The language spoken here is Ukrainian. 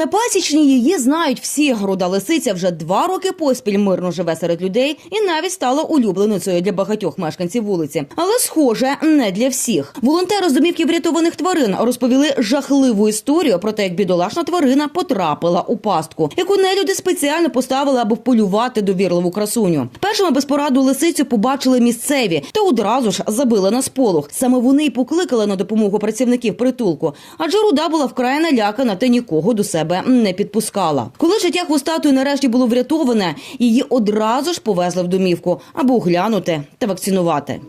На пасічні її знають всі. Руда лисиця вже два роки поспіль мирно живе серед людей і навіть стала улюбленицею для багатьох мешканців вулиці. Але, схоже, не для всіх. Волонтери з домівки врятованих тварин розповіли жахливу історію про те, як бідолашна тварина потрапила у пастку, яку нелюди спеціально поставили, аби вполювати довірливу красуню. Першими безпораду лисицю побачили місцеві та одразу ж забили на сполох. Саме вони й покликали на допомогу працівників притулку, адже руда була вкрай налякана та нікого до себе не підпускала. Коли життя хвостатої нарешті було врятоване, її одразу ж повезли в домівку, аби оглянути та вакцинувати.